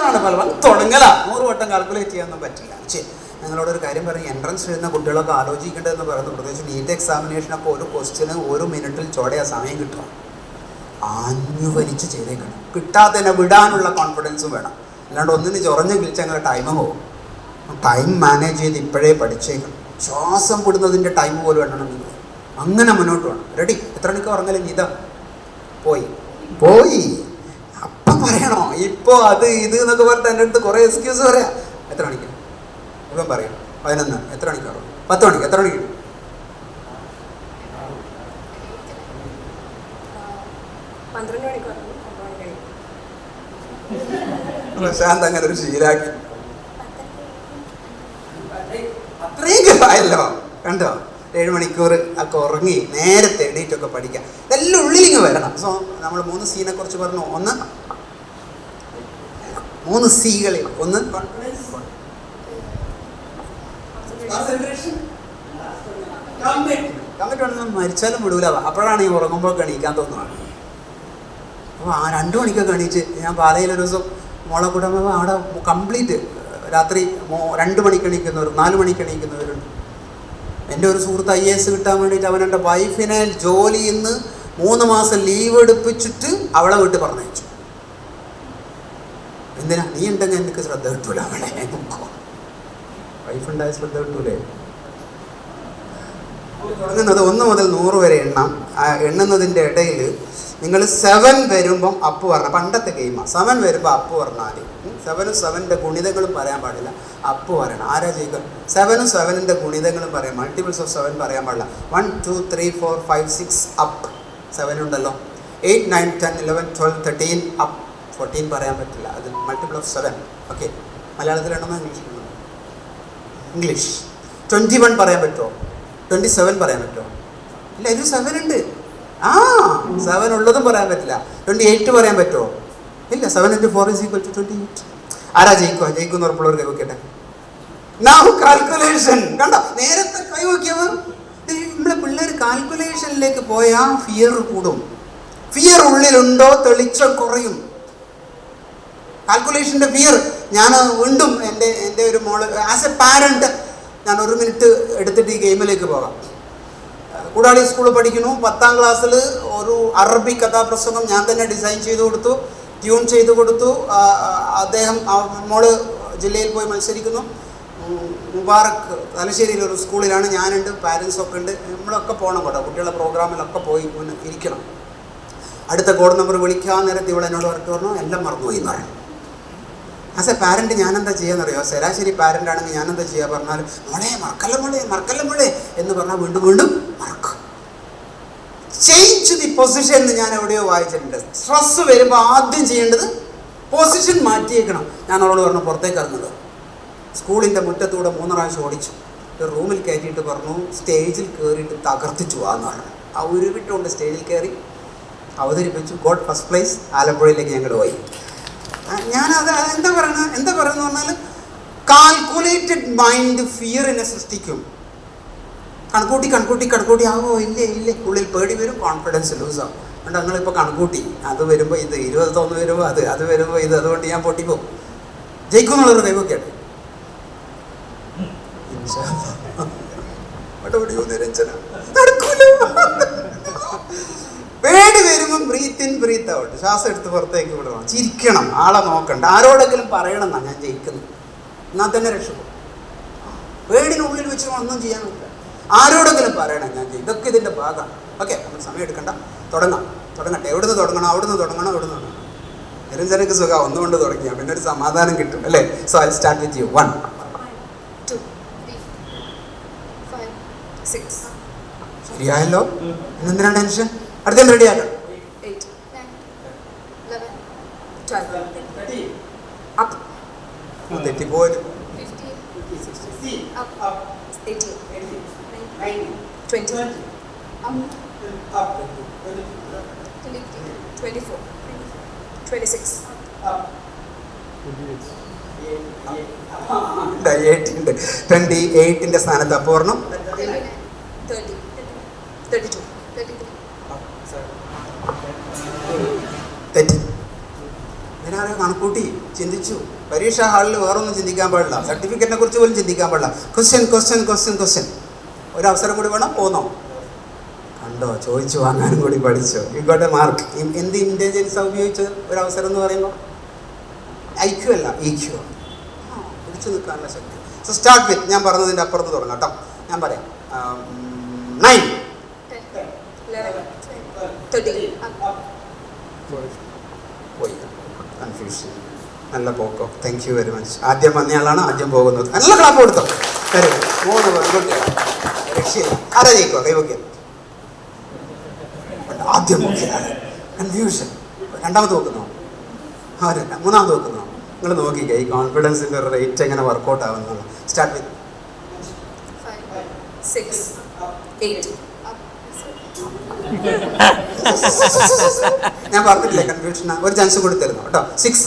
ആണ് ഫലം. തുടങ്ങല. നൂറ് വട്ടം കാൽക്കുലേറ്റ് ചെയ്യാനൊന്നും പറ്റില്ല. ശരി നിങ്ങളോട് ഒരു കാര്യം പറഞ്ഞു എൻട്രൻസ് എഴുതുന്ന കുട്ടികളൊക്കെ ആലോചിക്കേണ്ടതെന്ന് പറയുന്നത് പ്രത്യേകിച്ച് നീറ്റ് എക്സാമിനേഷനൊക്കെ ഒരു ക്വസ്റ്റ്യന് ഒരു മിനിറ്റിൽ ചോടയാ സമയം കിട്ടുക. ആഞ്ഞുവലിച്ച് ചെയ്തേക്കണം. കിട്ടാത്തതിനെ വിടാനുള്ള കോൺഫിഡൻസും വേണം. അല്ലാണ്ട് ഒന്നിന് ചൊറഞ്ഞ് കിളിച്ചങ്ങനെ ടൈം പോകും ടൈം മാനേജ് ചെയ്ത് ഇപ്പോഴേ പഠിച്ചേക്കണം. ശ്വാസം വിടുന്നതിന്റെ ടൈം പോലും വേണം നിങ്ങൾ അങ്ങനെ മുന്നോട്ട് വേണം റെഡി എത്ര മണിക്ക് ഉറങ്ങലും? നീത പോയി. പോയി. അപ്പം പറയണോ. ഇപ്പോൾ അത് ഇത് എന്നൊക്കെ പറഞ്ഞിട്ട് എന്റെ അടുത്ത് കുറേ എക്സ്ക്യൂസ് പറയാം. എത്ര മണിക്ക്? ഇവൻ പറയും പതിനൊന്ന് എത്ര മണിക്കാണോ പത്ത് മണിക്ക് എത്ര മണിക്ക്? പ്രശാന്ത് അങ്ങനെ ഒരു ശീലാക്കി. അത്രയും ആയല്ലോ കണ്ടോ? ഏഴ് മണിക്കൂർ ഒക്കെ ഉറങ്ങി നേരത്തെ എണീറ്റൊക്കെ പഠിക്കാം. ഇതെല്ലാം ഉള്ളിലിങ്ങ് വരണം. സോ നമ്മൾ മൂന്ന് സീനെ കുറിച്ച് പറഞ്ഞു. ഒന്ന് മൂന്ന് സീകളിൽ ഒന്ന് കമ്മിറ്റ് വേണമെന്ന് മരിച്ചാലും വിടൂല. അപ്പോഴാണ് ഈ ഉറങ്ങുമ്പോൾ എണീക്കാൻ തോന്നുന്നത്. അപ്പോൾ ആ രണ്ടു മണിക്കൊക്കെ എണീച്ച് ഞാൻ പാലയിൽ ഒരു ദിവസം മോളെ കൂടെ അവിടെ കംപ്ലീറ്റ് രാത്രി രണ്ട് മണിക്ക് എണീക്കുന്നവർ നാല് മണിക്ക് എണീക്കുന്നവരുണ്ട്. എന്റെ ഒരു സുഹൃത്ത് ഐ എസ് കിട്ടാൻ വേണ്ടിയിട്ട് അവൻ എന്റെ വൈഫിനെ ജോലിയിൽ നിന്ന് മൂന്ന് മാസം ലീവ് എടുപ്പിച്ചിട്ട് അവളെ വീട്ടിൽ പറഞ്ഞയച്ചു. എന്തിനാ? നീ ഉണ്ടെങ്കിൽ എനിക്ക് ശ്രദ്ധ കിട്ടൂല? അവളെ വൈഫുണ്ടായ ശ്രദ്ധ കിട്ടൂലേ? തുടങ്ങുന്നത് ഒന്ന് മുതൽ നൂറ് വരെ എണ്ണാം. എണ്ണുന്നതിന്റെ ഇടയിൽ നിങ്ങൾ സെവൻ വരുമ്പം അപ്പ് പറഞ്ഞ പണ്ടത്തെ ഗെയിമാണ് സെവൻ വരുമ്പോൾ അപ്പ് പറഞ്ഞാൽ സെവനും സെവന്റെ ഗുണിതങ്ങളും പറയാൻ പാടില്ല. അപ്പ് പറയണം ആരാ ചെയ്യുക സെവനും സെവനിന്റെ ഗുണിതങ്ങളും പറയാം മൾട്ടിപ്പിൾസ് ഓഫ് സെവൻ പറയാൻ പാടില്ല. One two three four five six up seven ഉണ്ടല്ലോ. Eight nine ten eleven twelve thirteen up fourteen പറയാൻ പറ്റില്ല. അത് മൾട്ടിപ്പിൾ ഓഫ് സെവൻ ഓക്കെ മലയാളത്തിലാണെന്നോ ഇംഗ്ലീഷിലാണോ ഇംഗ്ലീഷ് ട്വന്റി വൺ പറയാൻ പറ്റുമോ? ട്വന്റി സെവൻ പറയാൻ പറ്റുമോ? ഇല്ല ഇതിൽ സെവൻ ഉണ്ട്. ആ സെവൻ ഉള്ളതും പറയാൻ പറ്റില്ല. ട്വന്റി എയ്റ്റ് പറയാൻ പറ്റുമോ? ഇല്ല seven into four is equal to twenty eight ആരാ ജയിക്കുക ജയിക്കുന്ന ഉറപ്പുള്ളവർ കൈവയ്ക്കട്ടെ നൗ കാൽക്കുലേഷൻ കണ്ടോ? നേരത്തെ കൈവക്കിയവർ നമ്മളെ പിള്ളേർ കാൽക്കുലേഷനിലേക്ക് പോയാൽ ഫിയർ കൂടും. ഫിയർ ഉള്ളിലുണ്ടോ? തെളിച്ചം കുറയും. കാൽക്കുലേഷന്റെ ഫിയർ ഞാൻ വീണ്ടും എന്റെ എന്റെ ഒരു മോൾ ആസ് എ പാരന്റ് ഞാൻ ഒരു മിനിറ്റ് എടുത്തിട്ട് ഈ ഗെയിമിലേക്ക് പോകാം. കൂടാളി സ്കൂളിൽ പഠിക്കുന്നു. പത്താം ക്ലാസ്സിൽ ഒരു അറബി കഥാപ്രസംഗം ഞാൻ തന്നെ ഡിസൈൻ ചെയ്ത് കൊടുത്തു. ട്യൂൺ ചെയ്ത് കൊടുത്തു. അദ്ദേഹം മോൾ ജില്ലയിൽ പോയി മത്സരിക്കുന്നു. മുബാറക് മുബാറക്ക് തലശ്ശേരിയിൽ ഒരു സ്കൂളിലാണ് ഞാനുണ്ട് പാരൻസ് ഒക്കെ ഉണ്ട്. നമ്മളൊക്കെ പോകണം കേട്ടോ. കുട്ടികളുടെ പ്രോഗ്രാമിലൊക്കെ പോയി ഇരിക്കണം. അടുത്ത കോഡ് നമ്പർ വിളിക്കാൻ നേരത്തെ വർക്ക് പറഞ്ഞു. എല്ലാം മറന്നുപോയി എന്ന് പറഞ്ഞു. ആസ് എ പാരന്റ് ഞാനെന്താ ചെയ്യാന്നറിയോ? ശരാശരി പാരന്റ് ആണെങ്കിൽ ഞാനെന്താ ചെയ്യുക പറഞ്ഞാൽ മോളെ മറക്കല്ല മോളെ മറക്കല്ല മോളെ? എന്ന് പറഞ്ഞാൽ വീണ്ടും വീണ്ടും മറക്കും. ചേഞ്ച് ദി പൊസിഷൻ എന്ന് ഞാൻ എവിടെയോ വായിച്ചിട്ടുണ്ട്. സ്ട്രെസ് വരുമ്പോൾ ആദ്യം ചെയ്യേണ്ടത് പൊസിഷൻ മാറ്റിയേക്കണം. ഞാൻ അവളോട് പറഞ്ഞു പുറത്തേക്ക് ഇറങ്ങുന്നത് സ്കൂളിന്റെ മുറ്റത്തൂടെ മൂന്ന് പ്രാവശ്യം ഓടിച്ചു. ഒരു റൂമിൽ കയറ്റിയിട്ട് പറഞ്ഞു സ്റ്റേജിൽ കയറിയിട്ട് തകർത്തിച്ചു വാങ്ങാണ് പറഞ്ഞു. ആ ഉരുവിട്ടുകൊണ്ട് സ്റ്റേജിൽ കയറി അവതരിപ്പിച്ചു. ഗോഡ് ഫസ്റ്റ് പ്ലേസ് ആലപ്പുഴയിലേക്ക് ഞങ്ങൾ പോയി. ആ, ഞാനത് എന്താ പറയുന്നത് എന്താ പറയുന്നത് പറഞ്ഞാൽ കാൽക്കുലേറ്റഡ് മൈൻഡ് ഫിയറിനെ സൃഷ്ടിക്കും. കണക്കൂട്ടി കണക്കൂട്ടി കണക്കൂട്ടി. ആവോ ഇല്ലേ ഇല്ലേ. ഉള്ളിൽ പേടി വരും കോൺഫിഡൻസ് ലൂസാവും അതുകൊണ്ട് ഞങ്ങളിപ്പോൾ കണക്കൂട്ടി. അത് വരുമ്പോൾ ഇത് ഇരുപത്തൊന്ന് വരുമ്പോൾ അത് അത് വരുമ്പോൾ ഇത് അതുകൊണ്ട് ഞാൻ പൊട്ടിപ്പോ ജയിക്കും എന്നുള്ളൊരു കൈവൊക്കെയാണ് വരുമ്പോൾ ബ്രീത്ത് ഇൻ ബ്രീത്ത് ഔട്ട് ശ്വാസം എടുത്ത് പുറത്തേക്ക് വിടണം. ചിരിക്കണം. ആളെ നോക്കണ്ട. ആരോടെങ്കിലും പറയണം എന്നാ ഞാൻ ജയിക്കുന്നു എന്നാൽ തന്നെ രക്ഷപ്പെടും. പേടിനുള്ളിൽ വെച്ച് ഒന്നും ചെയ്യാൻ പറ്റില്ല ആരോടെങ്കിലും പറയണം ഞാൻ ചെയ്യും ഇതൊക്കെ ഇതിന്റെ ഭാഗമാണ്. ഓക്കെ നമ്മൾ സമയം എടുക്കണ്ട. തുടങ്ങാം. തുടങ്ങട്ടെ. എവിടുന്ന് തുടങ്ങണം അവിടുന്ന് തുടങ്ങണം എവിടുന്ന് തുടങ്ങണം. നിരഞ്ജനക്ക് സുഖം. ഒന്നുകൊണ്ട് തുടങ്ങിയാൽ പിന്നെ ഒരു സമാധാനം കിട്ടും. അല്ലേ? So I start with you one ശരിയായല്ലോ എന്തിനാണ് ടെൻഷൻ അടുത്ത eight nine eleven twelve up തെറ്റിപ്പോയത് fifteen up eighteen twenty up twenty three twenty four twenty six എയ്റ്റിന്റെ twenty എയ്റ്റിന്റെ സ്ഥാനത്ത് അപൂർണം thirty thirty two thirty three തെറ്റി ഇതിനാരോ കണക്കൂട്ടി ചിന്തി ചിന്തിച്ചു പരീക്ഷാ ഹാളിൽ വേറൊന്നും ചിന്തിക്കാൻ പാടില്ല സർട്ടിഫിക്കറ്റിനെ കുറിച്ച് പോലും ചിന്തിക്കാൻ പാടില്ല ക്വസ്റ്റ്യൻ ക്വസ്റ്റ്യൻ ക്വസ്റ്റ്യൻ ക്വസ്റ്റ്യൻ ഒരു അവസരം കൂടി വേണം പോന്നോ കണ്ടോ ചോദിച്ചു വാങ്ങാനും കൂടി പഠിച്ചോ യു ഗോട്ട് എ മാർക്ക് എന്ത് ഇന്റലിജൻസാണ് ഉപയോഗിച്ച് ഒരു അവസരം എന്ന് പറയുമ്പോൾ ഐ ക്യു അല്ല ഇ ക്യു പിടിച്ചു നിൽക്കാനുള്ള ശക്തി സോ സ്റ്റാർട്ട് വിത്ത് ഞാൻ പറഞ്ഞതിന്റെ അപ്പുറത്ത് തുടങ്ങാം കേട്ടോ ഞാൻ പറയാം നയൻ 10, 11, 13, പോയി കൺഫ്യൂഷൻ നല്ല പോക്കോ. താങ്ക് യു വെരി മച്ച് ആദ്യം വന്നയാളാണ് ആദ്യം പോകുന്നത്. നല്ല ക്ലാപ്പ് കൊടുത്തോ. വരും മൂന്ന് പെൺകുട്ടികളാണ് രക്ഷയില്ല. ആരാ ജയിക്കോ കൈവയ്ക്കുക ആദ്യം നോക്കിയാണ് കൺഫ്യൂഷൻ രണ്ടാമത് നോക്കുന്നു? ആരല്ല മൂന്നാമത് നോക്കുന്നു? നിങ്ങൾ നോക്കിക്കേ ഈ കോൺഫിഡൻസിന്റെ റേറ്റ് എങ്ങനെ വർക്കൗട്ട് ആവുന്നതാണ് സ്റ്റാർട്ട് വിത്ത് 5, 6, 8, ഞാൻ പറഞ്ഞിട്ടില്ലേ കൺഫ്യൂഷൻ ഒരു ചാൻസ് കൊടുത്തിരുന്നു. തരുന്നു കേട്ടോ. Six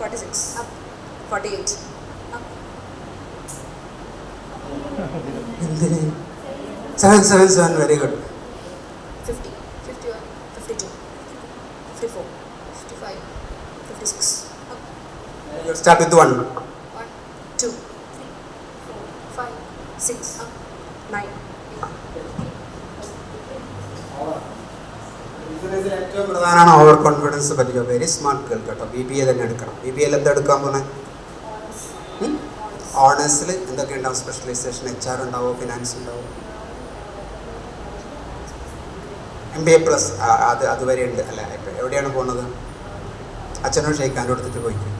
46. Up. 48. Up. seven, seven, seven, very good. 50, 51, 52, 54, 55, 56. Up. You start with one. One, two, three, four, five, six, up, nine. 9, ഏറ്റവും പ്രധാനമാണ് ഓവർ കോൺഫിഡൻസ് പറ്റിയോ വെരി സ്മാർട്ട് ഗേൾ കേട്ടോ. ബി ബി എ തന്നെ എടുക്കണം. ബി ബി എൽ എന്താ എടുക്കാൻ പോണേ? ഓണേഴ്സിൽ എന്തൊക്കെ ഉണ്ടാവും? സ്പെഷ്യലൈസേഷൻ എച്ച് ആർ ഉണ്ടാവും? ഫിനാൻസ് ഉണ്ടാവും? എം ബി എ പ്ലസ് അത് അതുവരെ ഉണ്ട്. അല്ല ഇപ്പം എവിടെയാണ് പോകുന്നത് അച്ഛനോട് ഷെയ്ക്കാന്റെ എടുത്തിട്ട് പോയിക്കും.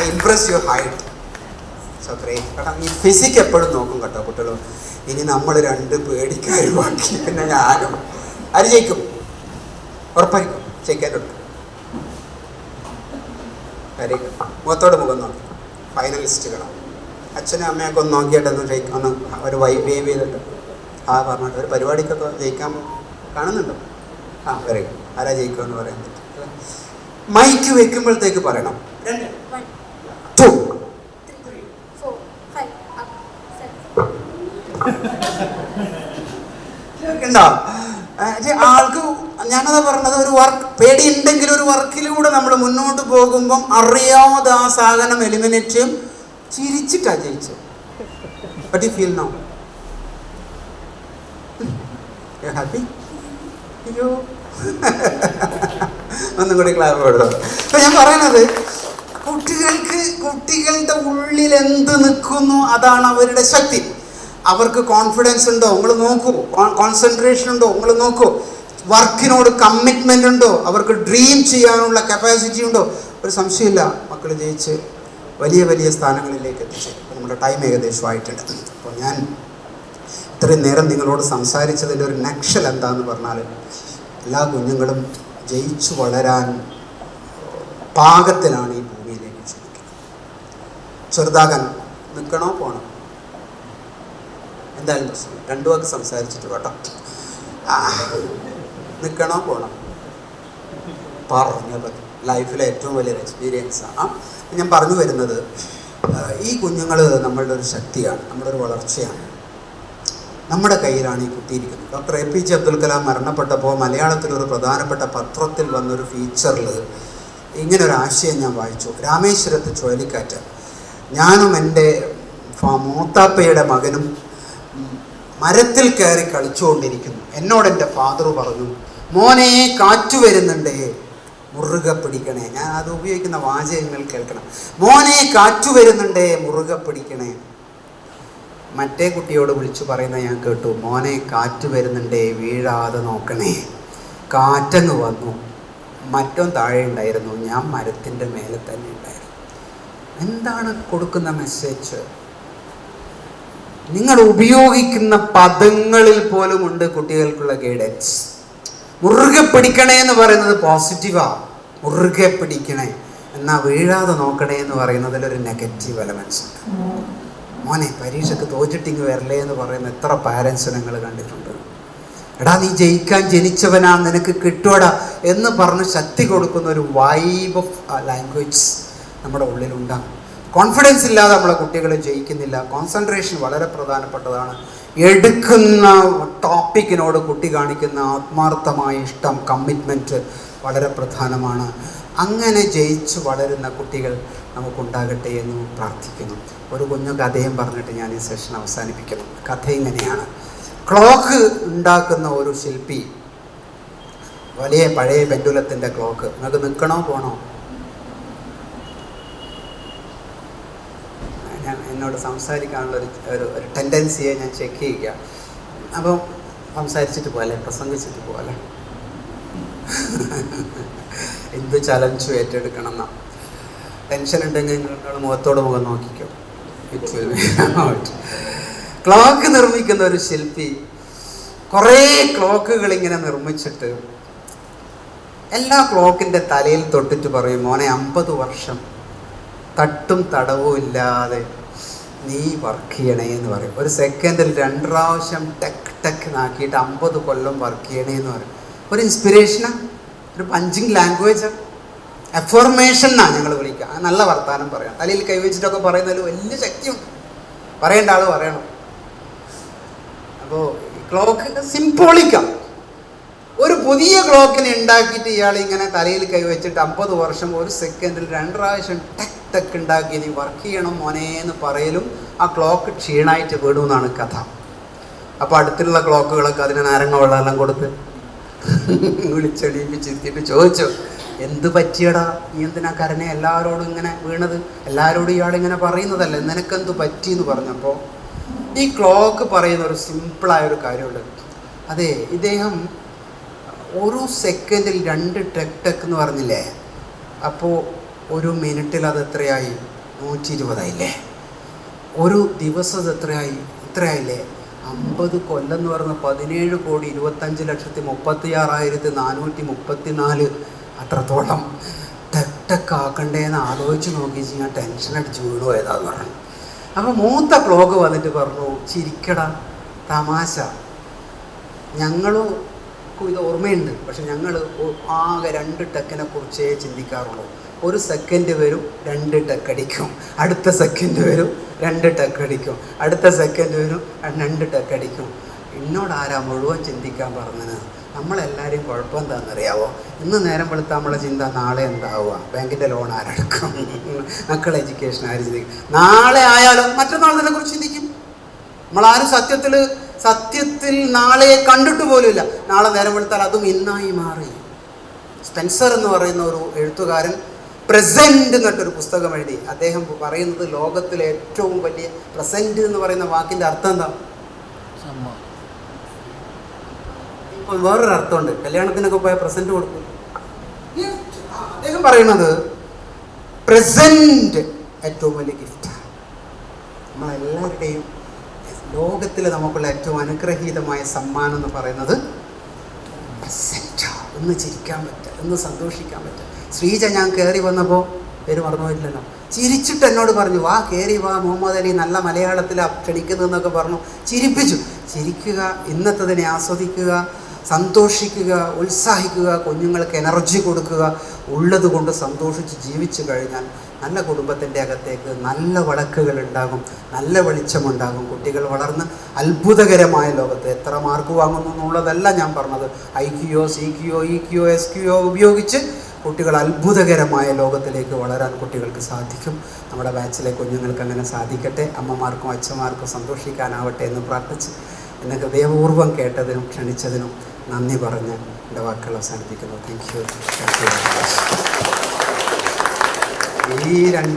I impress your height so കാരണം ഈ ഫിസിക്ക് എപ്പോഴും നോക്കും കേട്ടോ കുട്ടികൾ ഇനി നമ്മൾ രണ്ട് പേടിക്കാരും ബാക്കി. പിന്നെ ഞാനും. ആര് ജയിക്കും? ഉറപ്പായിരിക്കും ജയിക്കാനുണ്ട്. മുഖത്തോട് മുഖം നോക്കി. ഫൈനലിസ്റ്റുകളാണ് അച്ഛനും അമ്മയൊക്കെ ഒന്ന് നോക്കിയിട്ടൊന്ന് ജയിക്കും ഒന്ന് ഒരു വൈ വേവ് ചെയ്തിട്ട് ആ പറഞ്ഞിട്ട്. ഒരു പരിപാടിക്കൊക്കെ ജയിക്കാൻ കാണുന്നുണ്ടോ? ആ വെരി ആരാ ജയിക്കുമെന്ന് പറയാൻ പറ്റും. മൈക്ക് വെക്കുമ്പോഴത്തേക്ക് പറയണം. രണ്ട്. ഉണ്ടോ ആൾക്ക് ഞാനതാ പറഞ്ഞത് ഒരു വർക്ക് പേടി ഉണ്ടെങ്കിൽ ഒരു വർക്കിലൂടെ നമ്മൾ മുന്നോട്ട് പോകുമ്പം അറിയാതെ ആ സാധനം എലിമിനേറ്റ് ചെയ്യും. ചിരിച്ചിട്ടാ ജയിച്ചു ബട്ട് ഫീൽ നോ ഹാപ്പി അയ്യോ ഒന്നും കൂടി കൊടുത്തോ. അപ്പൊ ഞാൻ പറയണത് കുട്ടികൾക്ക് കുട്ടികളുടെ ഉള്ളിൽ എന്ത് നിൽക്കുന്നു അതാണ് അവരുടെ ശക്തി. അവർക്ക് കോൺഫിഡൻസ് ഉണ്ടോ? നിങ്ങൾ നോക്കൂ. കോൺസെൻട്രേഷൻ ഉണ്ടോ? നിങ്ങൾ നോക്കൂ. വർക്കിനോട് കമ്മിറ്റ്മെന്റ് ഉണ്ടോ? അവർക്ക് ഡ്രീം ചെയ്യാനുള്ള കപ്പാസിറ്റി ഉണ്ടോ? ഒരു സംശയമില്ല. മക്കൾ ജയിച്ച് വലിയ വലിയ സ്ഥാനങ്ങളിലേക്ക് എത്തിച്ചേരും നമ്മുടെ ടൈം ഏകദേശമായിട്ടുണ്ട് അപ്പോൾ ഞാൻ ഇത്രയും നേരം നിങ്ങളോട് സംസാരിച്ചതിന്റെ ഒരു നക്ഷൽ എന്താന്ന് പറഞ്ഞാൽ എല്ലാ കുഞ്ഞുങ്ങളും ജയിച്ചു വളരാൻ പാകത്തിലാണ് ഈ ഭൂമിയിലേക്ക് ക്ഷണിക്കുന്നത് ചെറുതാകാൻ നിൽക്കണോ? പോണോ? എന്തായാലും പ്രശ്നം. രണ്ടു വാക്ക് സംസാരിച്ചിട്ട് കേട്ടോ. നിൽക്കണോ പോകണം പറഞ്ഞത് ലൈഫിലെ ഏറ്റവും വലിയൊരു എക്സ്പീരിയൻസ് ആണ് ഞാൻ പറഞ്ഞു വരുന്നത് ഈ കുഞ്ഞുങ്ങൾ നമ്മളുടെ ഒരു ശക്തിയാണ് നമ്മുടെ ഒരു വളർച്ചയാണ്. നമ്മുടെ കയ്യിലാണ് ഈ കുട്ടിയിരിക്കുന്നത് doctor A P J Abdul Kalam മരണപ്പെട്ടപ്പോൾ മലയാളത്തിലൊരു പ്രധാനപ്പെട്ട പത്രത്തിൽ വന്നൊരു ഫീച്ചറിൽ ഇങ്ങനെ ഒരു ആശയം ഞാൻ വായിച്ചു. രാമേശ്വരത്ത് ചുഴലിക്കാറ്റ്. ഞാനും എന്റെ മൂത്താപ്പയുടെ മകനും മരത്തിൽ കയറി കളിച്ചുകൊണ്ടിരിക്കുന്നു. എന്നോട് എന്റെ ഫാദർ പറഞ്ഞു മോനെ കാറ്റു വരുന്നുണ്ട്. മുറുകെ പിടിക്കണേ. ഞാൻ അത് ഉപയോഗിക്കുന്ന വാചകങ്ങൾ കേൾക്കണം. മോനെ കാറ്റു വരുന്നുണ്ട്. മുറുകെ പിടിക്കണേ. മറ്റേ കുട്ടിയോട് വിളിച്ചു പറയുന്ന ഞാൻ കേട്ടു മോനെ കാറ്റ് വരുന്നുണ്ട്. വീഴാതെ നോക്കണേ. കാറ്റങ്ങ് വന്നു. മറ്റൊന്ന് താഴെ ഉണ്ടായിരുന്നു. ഞാൻ മരത്തിന്റെ മേലെ തന്നെ ഉണ്ടായിരുന്നു. എന്താണ് കൊടുക്കുന്ന മെസ്സേജ് നിങ്ങൾ ഉപയോഗിക്കുന്ന പദങ്ങളിൽ പോലും ഉണ്ട് കുട്ടികൾക്കുള്ള ഗൈഡൻസ് മുറുകെ പിടിക്കണേ എന്ന് പറയുന്നത് പോസിറ്റീവാ മുറുകെ പിടിക്കണേ. എന്നാ വീഴാതെ നോക്കണേ എന്ന് പറയുന്നതിൽ ഒരു നെഗറ്റീവ് എലമെൻസ് ഉണ്ട്. മോനെ പരീക്ഷയ്ക്ക് തോറ്റിട്ടിങ് വരലേ എന്ന് പറയുന്ന എത്ര പാരൻസ് നിങ്ങൾ കണ്ടിട്ടുണ്ട്. എടാ നീ ജയിക്കാൻ ജനിച്ചവനാ നിനക്ക് കിട്ടുവടാ എന്ന് പറഞ്ഞ് ശക്തി കൊടുക്കുന്ന ഒരു വൈബ് ഓഫ് ലാംഗ്വേജ് നമ്മുടെ ഉള്ളിലുണ്ടാകും കോൺഫിഡൻസ് ഇല്ലാതെ നമ്മളെ കുട്ടികൾ ജയിക്കുന്നില്ല. കോൺസെൻട്രേഷൻ വളരെ പ്രധാനപ്പെട്ടതാണ്. എടുക്കുന്ന ടോപ്പിക്കിനോട് കുട്ടി കാണിക്കുന്ന ആത്മാർത്ഥമായ ഇഷ്ടം കമ്മിറ്റ്മെന്റ് വളരെ പ്രധാനമാണ്. അങ്ങനെ ജയിച്ച് വളരുന്ന കുട്ടികൾ നമുക്കുണ്ടാകട്ടെ എന്ന് പ്രാർത്ഥിക്കുന്നു. ഒരു കുഞ്ഞു കഥയും പറഞ്ഞിട്ട് ഞാൻ ഈ സെഷൻ അവസാനിപ്പിക്കുന്നു. കഥ ഇങ്ങനെയാണ്. ക്ലോക്ക് ഉണ്ടാക്കുന്ന ഒരു ശില്പി വലിയ പഴയ പെൻഡുലത്തിന്റെ ക്ലോക്ക് നിങ്ങൾക്ക് നിൽക്കണോ പോണോ ഞാൻ എന്നോട് സംസാരിക്കാനുള്ള ഒരു ഒരു ടെൻഡൻസിയെ ഞാൻ ചെക്ക് ചെയ്യുക. അപ്പോൾ സംസാരിച്ചിട്ട് പോലെ പ്രസംഗിച്ചിട്ട് പോലെ എന്ത് ചലഞ്ചും ഏറ്റെടുക്കണം എന്നാ ടെൻഷൻ ഉണ്ടെങ്കിൽ നിങ്ങൾ മുഖത്തോട് മുഖം നോക്കിക്കോ. ഇറ്റ് വിൽ ക്ലോക്ക് നിർമ്മിക്കുന്ന ഒരു ശില്പി കുറേ ക്ലോക്കുകൾ ഇങ്ങനെ നിർമ്മിച്ചിട്ട് എല്ലാ ക്ലോക്കിന്റെ തലയിൽ തൊട്ടിട്ട് പറയും മോനെ അമ്പത് വർഷം തട്ടും തടവും ഇല്ലാതെ നീ വർക്ക് ചെയ്യണേ എന്ന് പറയും. ഒരു സെക്കൻഡിൽ രണ്ട് പ്രാവശ്യം ടെക് ടെക് നാക്കിയിട്ട് അമ്പത് കൊല്ലം വർക്ക് ചെയ്യണേ എന്ന് പറയും. ഒരു ഇൻസ്പിറേഷനാ ഒരു പഞ്ചിങ് ലാംഗ്വേജ് എഫോർമേഷൻ എന്നാണ് ഞങ്ങൾ വിളിക്കുക നല്ല വർത്താനം പറയാം. തലയിൽ കൈവച്ചിട്ടൊക്കെ പറയുന്നതിൽ വലിയ ശക്തിയുണ്ട് പറയേണ്ട ആൾ പറയണം. അപ്പോൾ ക്ലോക്ക് സിംപോളിക്കാം ഒരു പുതിയ ക്ലോക്കിനെ ഉണ്ടാക്കിയിട്ട് ഇയാൾ ഇങ്ങനെ തലയിൽ കൈവച്ചിട്ട് അമ്പത് വർഷം ഒരു സെക്കൻഡിൽ രണ്ട് പ്രാവശ്യം ടെക് ടെക് ഉണ്ടാക്കി നീ വർക്ക് ചെയ്യണം മോനെ എന്ന് പറയലും ആ ക്ലോക്ക് ക്ഷീണായിട്ട് വീടുമെന്നാണ് കഥ. അപ്പോൾ അടുത്തുള്ള ക്ലോക്കുകളൊക്കെ അതിന് നാരങ്ങ വെള്ളമെല്ലാം കൊടുത്ത് വിളിച്ചെണീപ്പിച്ചിരുത്തിയിട്ട് ചോദിച്ചു എന്ത് പറ്റിയടാ? നീ എന്തിനാ കരനെ എല്ലാവരോടും ഇങ്ങനെ വീണത്? എല്ലാവരോടും ഇയാളിങ്ങനെ പറയുന്നതല്ലേ? നിനക്കെന്ത് പറ്റി? എന്ന് പറഞ്ഞപ്പോൾ ഈ ക്ലോക്ക് പറയുന്ന ഒരു സിമ്പിളായ ഒരു കാര്യമുണ്ട്. അതെ ഇദ്ദേഹം ഒരു സെക്കൻഡിൽ രണ്ട് ടെക് ടെക് എന്ന് പറഞ്ഞില്ലേ? അപ്പോൾ ഒരു മിനിറ്റിൽ അത് എത്രയായി? നൂറ്റി ഇരുപതായില്ലേ ഒരു ദിവസം അത് എത്രയായി? എത്രയായില്ലേ അമ്പത് കൊല്ലം എന്ന് പറഞ്ഞ പതിനേഴ് കോടി ഇരുപത്തഞ്ച് ലക്ഷത്തി മുപ്പത്തി ആറായിരത്തി നാനൂറ്റി മുപ്പത്തി നാല് അത്രത്തോളം. ടെക് ടെക് ആക്കണ്ടേന്ന് ആലോചിച്ച് നോക്കി ഞാൻ ടെൻഷൻ അടിച്ച് പോയതാന്ന് പറഞ്ഞു. അപ്പോൾ മൂത്ത ക്ലോക്ക് വന്നിട്ട് പറഞ്ഞു ചിരിക്കട തമാശ. ഞങ്ങളും ഇത് ഓർമ്മയുണ്ട്. പക്ഷെ ഞങ്ങൾ ആകെ രണ്ട് ടെക്കിനെ കുറിച്ചേ ചിന്തിക്കാറുള്ളൂ. ഒരു സെക്കൻഡ് വരും രണ്ട് ടെക്ക് അടിക്കും. അടുത്ത സെക്കൻഡ് വരും രണ്ട് ടെക്ക് അടിക്കും. അടുത്ത സെക്കൻഡ് വരും രണ്ട് ടെക്ക് അടിക്കും. എന്നോട് ആരാ മുഴുവൻ ചിന്തിക്കാൻ പറഞ്ഞത്? നമ്മളെല്ലാവരെയും കുഴപ്പം എന്താണെന്നറിയാവോ? ഇന്ന് നേരം വെളുത്ത നമ്മളെ ചിന്ത നാളെ എന്താവുക? ബാങ്കിന്റെ ലോൺ ആരടക്കും? മക്കൾ എഡ്യൂക്കേഷൻ ആര് ചിന്തിക്കും? നാളെ ആയാലും മറ്റന്നാൾ ഇതിനെ കുറിച്ച് ചിന്തിക്കും. നമ്മളാരും സത്യത്തിൽ സത്യത്തിൽ നാളെ കണ്ടിട്ട് പോലുമില്ല. നാളെ നേരം വെളുത്താൽ അതും ഇന്നായി മാറി. സ്പെൻസർ എന്ന് പറയുന്ന ഒരു എഴുത്തുകാരൻ പ്രസന്റ് എന്നിട്ടൊരു പുസ്തകം എഴുതി. അദ്ദേഹം പറയുന്നത് ലോകത്തിലെ ഏറ്റവും വലിയ പ്രസന്റ് എന്ന് പറയുന്ന വാക്കിന്റെ അർത്ഥം എന്താ? ഇപ്പം വേറൊരു അർത്ഥമുണ്ട്. കല്യാണത്തിനൊക്കെ പോയ പ്രസന്റ് കൊടുക്കും. അദ്ദേഹം പറയുന്നത് പ്രസന്റ് ഏറ്റവും വലിയ ഗിഫ്റ്റ് നമ്മളെല്ലാവരുടെയും ലോകത്തിൽ നമുക്കുള്ള ഏറ്റവും അനുഗ്രഹീതമായ സമ്മാനം എന്ന് പറയുന്നത് ഒന്ന് ചിരിക്കാൻ പറ്റുക ഒന്ന് സന്തോഷിക്കാൻ പറ്റുക. ശ്രീജ ഞാൻ കയറി വന്നപ്പോൾ പേര് മറന്നു ചിരിച്ചിട്ട് എന്നോട് പറഞ്ഞു വാ കയറി വാ മുഹമ്മദ് അലി നല്ല മലയാളത്തിൽ ക്ഷണിക്കുന്നതെന്നൊക്കെ പറഞ്ഞു. ചിരിപ്പിച്ചു. ചിരിക്കുക ഇന്നത്തതിനെ ആസ്വദിക്കുക സന്തോഷിക്കുക ഉത്സാഹിക്കുക കുഞ്ഞുങ്ങൾക്ക് എനർജി കൊടുക്കുക ഉള്ളത് കൊണ്ട് സന്തോഷിച്ച് ജീവിച്ചു കഴിഞ്ഞാൽ നല്ല കുടുംബത്തിന്റെ അകത്തേക്ക് നല്ല വളക്കുകൾ ഉണ്ടാകും നല്ല വെളിച്ചമുണ്ടാകും. കുട്ടികൾ വളർന്ന് അത്ഭുതകരമായ ലോകത്ത് എത്ര മാർക്ക് വാങ്ങുന്നു എന്നുള്ളതല്ല ഞാൻ പറഞ്ഞത്. ഐ ക്യുയോ സി ക്യുയോ ഇ ക്യുയോ എസ് ക്യുയോ ഉപയോഗിച്ച് കുട്ടികൾ അത്ഭുതകരമായ ലോകത്തിലേക്ക് വളരാൻ കുട്ടികൾക്ക് സാധിക്കും. നമ്മുടെ ബാച്ചിലെ കുഞ്ഞുങ്ങൾക്ക് അങ്ങനെ സാധിക്കട്ടെ. അമ്മമാർക്കും അച്ഛന്മാർക്കും സന്തോഷിക്കാനാവട്ടെ എന്ന് പ്രാർത്ഥിച്ച് എന്നെ ഹൃദയപൂർവം കേട്ടതിനും ക്ഷണിച്ചതിനും നന്ദി പറഞ്ഞ് എന്റെ വാക്കുകൾ അവസാനിപ്പിക്കുന്നു. താങ്ക് യു ഈ രണ്ടാം